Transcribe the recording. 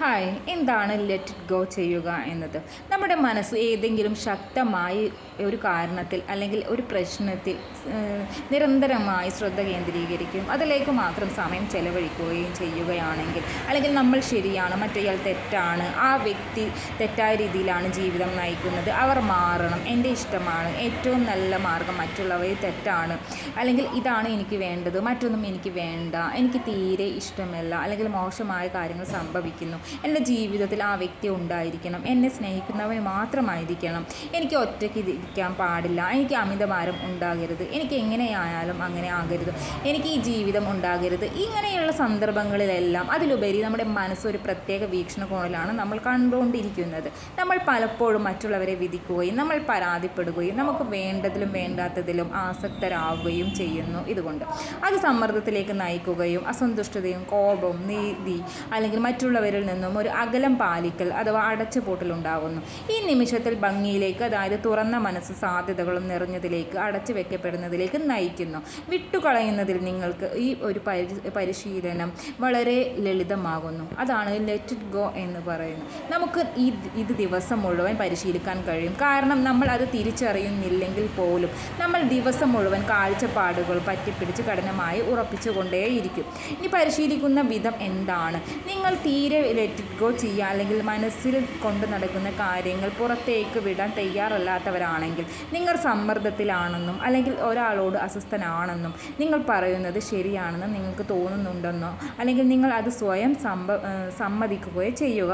Hi എന്താണ് let it go ചെയ്യുക എന്നത്? നമ്മുടെ മനസ്സ് ഏതെങ്കിലും ശക്തമായി ഒരു കാരണത്തിൽ അല്ലെങ്കിൽ ഒരു പ്രശ്നത്തിൽ നിരന്തരമായി ശ്രദ്ധ കേന്ദ്രീകരിക്കും. അതിലേക്ക് മാത്രം സമയം ചെലവഴിക്കുകയും ചെയ്യുകയാണെങ്കിൽ അല്ലെങ്കിൽ നമ്മൾ ശരിയാണ് മറ്റേയാൾ തെറ്റാണ് ആ വ്യക്തി തെറ്റായ രീതിയിലാണ് ജീവിതം നയിക്കുന്നത് അവർ മാറണം എന്റെ ഇഷ്ടമാണ് ഏറ്റവും നല്ല മാർഗം മറ്റുള്ളവർ തെറ്റാണ് അല്ലെങ്കിൽ ഇതാണ് എനിക്ക് വേണ്ടത് മറ്റൊന്നും എനിക്ക് വേണ്ട എനിക്ക് തീരെ ഇഷ്ടമല്ല അല്ലെങ്കിൽ മോശമായ കാര്യങ്ങൾ സംഭവിക്കുന്നു എന്റെ ജീവിതത്തിൽ ആ വ്യക്തി ഉണ്ടായിരിക്കണം. എന്നെ സ്നേഹിക്കുന്നവന് മാത്രമായിരിക്കണം. എനിക്ക് ഒറ്റയ്ക്ക് ഇരിക്കാൻ പാടില്ല. എനിക്ക് അമിതഭാരം ഉണ്ടാകരുത്. എനിക്ക് എങ്ങനെയായാലും അങ്ങനെ ആകരുത്. എനിക്ക് ഈ ജീവിതം ഉണ്ടാകരുത്. ഇങ്ങനെയുള്ള സന്ദർഭങ്ങളിലെല്ലാം അതിലുപരി നമ്മുടെ മനസ്സ് ഒരു പ്രത്യേക വീക്ഷണകോണിലാണ് നമ്മൾ കണ്ടുകൊണ്ടിരിക്കുന്നത്. നമ്മൾ പലപ്പോഴും മറ്റുള്ളവരെ വിധിക്കുകയും നമ്മൾ പരാതിപ്പെടുകയും നമുക്ക് വേണ്ടതിലും വേണ്ടാത്തതിലും ആസക്തരാകുകയും ചെയ്യുന്നു ഇതുകൊണ്ട്. അത് സമ്മർദ്ദത്തിലേക്ക് നയിക്കുകയും അസന്തുഷ്ടതയും കോപവും നീതി അല്ലെങ്കിൽ മറ്റുള്ളവരിൽ നിന്നും ഒരു അകലം പാലിക്കൽ അഥവാ അടച്ചുപൂട്ടലുണ്ടാകുന്നു ഈ നിമിഷത്തിൽ ഭംഗിയിലേക്ക് അതായത് തുറന്ന മനസ്സ് സാധ്യതകളും നിറഞ്ഞതിലേക്ക് അടച്ചു വെക്കപ്പെടുന്നതിലേക്ക് നയിക്കുന്നു. വിട്ടുകളയുന്നതിൽ നിങ്ങൾക്ക് ഈ ഒരു പരി പരിശീലനം വളരെ ലളിതമാകുന്നു. അതാണ് ലെറ്റ് ഇറ്റ് ഗോ എന്ന് പറയുന്നത്. നമുക്ക് ഈ ഇത് ദിവസം മുഴുവൻ പരിശീലിക്കാൻ കഴിയും. കാരണം നമ്മൾ അത് തിരിച്ചറിയുന്നില്ലെങ്കിൽ പോലും നമ്മൾ ദിവസം മുഴുവൻ കാഴ്ചപ്പാടുകൾ പറ്റിപ്പിടിച്ച് കഠിനമായി ഉറപ്പിച്ചുകൊണ്ടേയിരിക്കും. ഇനി പരിശീലിക്കുന്ന വിധം എന്താണ്? നിങ്ങൾ തീരെ ലെറ്റ് ഗോ ചെയ്യുക അല്ലെങ്കിൽ മനസ്സിൽ കൊണ്ട് നടക്കുന്ന കാര്യങ്ങൾ പുറത്തേക്ക് വിടാൻ തയ്യാറല്ലാത്തവരാണെങ്കിൽ നിങ്ങൾ സമ്മർദ്ദത്തിലാണെന്നും അല്ലെങ്കിൽ ഒരാളോട് അസ്വസ്ഥനാണെന്നും നിങ്ങൾ പറയുന്നത് ശരിയാണെന്നും നിങ്ങൾക്ക് തോന്നുന്നുണ്ടെന്നോ അല്ലെങ്കിൽ നിങ്ങൾ അത് സ്വയം സമ്മ സമ്മതിക്കുകയോ ചെയ്യുക.